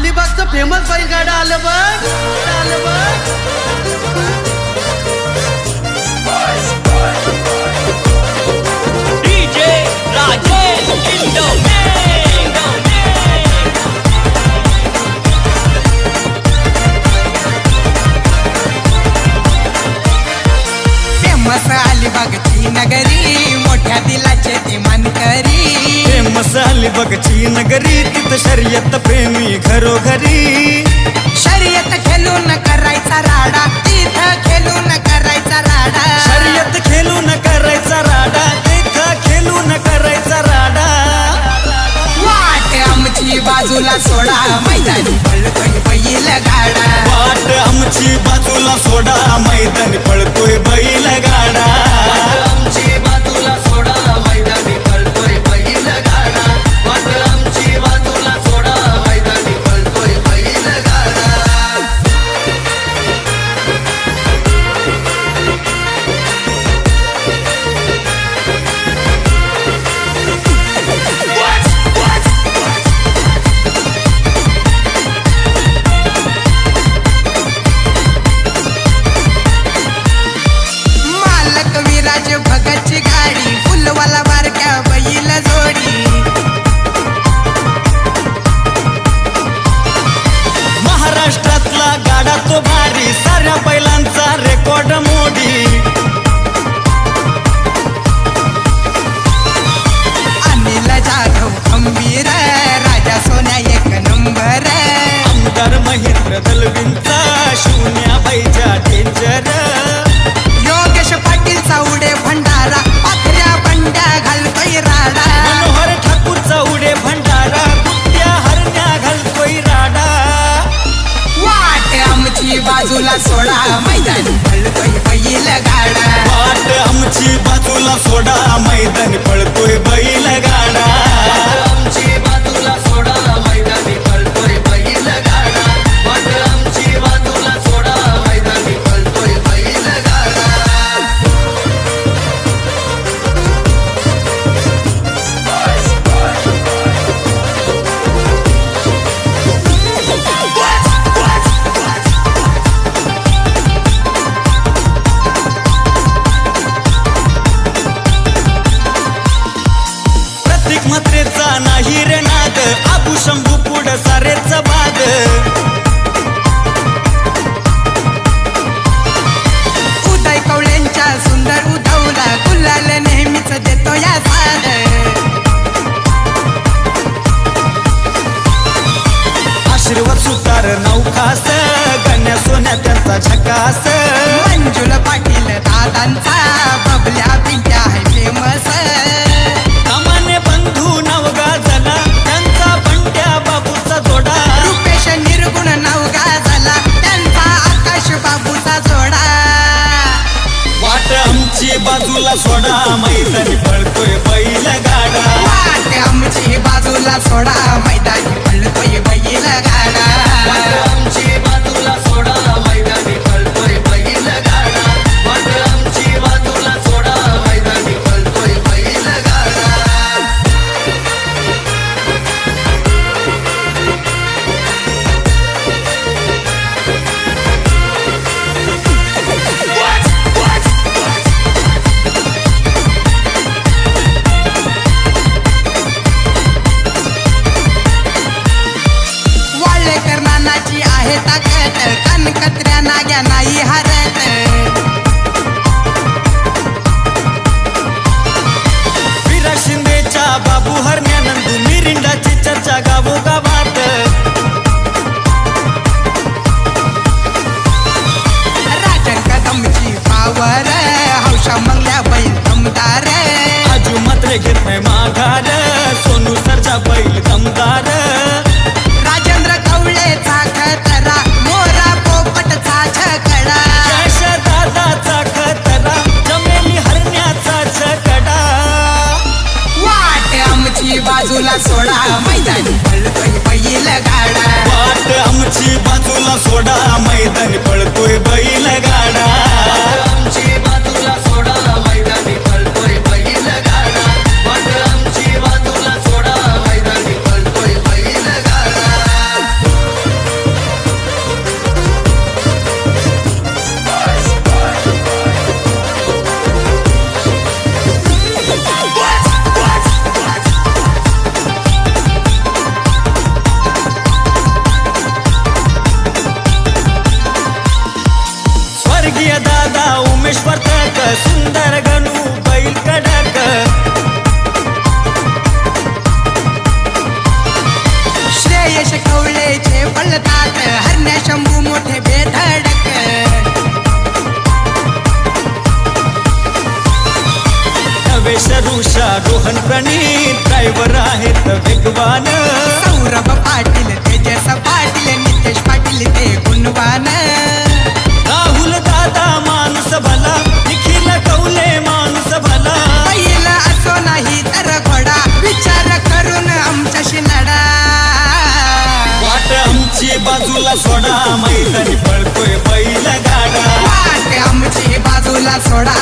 अलिबागचं famous बैलगाडा आलं बघ आलं बघ भरली बघची नगरी तिथं शर्यत प्रेमी घरोघरी. शर्यत खेळून करायचा राडा तिथं खेळून करायचा राडा. शर्यत खेळून करायचा பயில सोडा मैदान. पळतोय बैल गाडा. वाट आमची बाजूला सोडा मैदान. पळतोय बैल गाडा. नाही रे नाद. आभूषण बाजूला सोडा मैदानी पळतोय बैल गाडा आमची बाजूला सोडा मैदानी कमल्या बैल दमदार? आजू मात्र घेत नाही माघार. सोनू सरचा बैल दमदार. राजेंद्र कवळे खतरा मोरा पोपट छकडा यश दादाचा खतरा जमेली हरण्याचा छकडा वाट आमची बाजूला सोडा मैदानी पळतोय बैल गाडा. वाट आमची बाजूला सोडा मैदानी पळतोय बैल गाडा. आमची दादा उमेश वर्तक सुंदर गणू बैल कडक। श्रेयश कवळेचे हरण्या शंभू मोठे बेधडक। नवेश रोहन प्रणीत ड्रायव्हर आहेत वेगवान। सौरभ पाटील तेजस पाटील नितेश पाटील ते गुणवान। सोडा मैदानी पळतोय बैल गाडा आमची बाजूला सोडा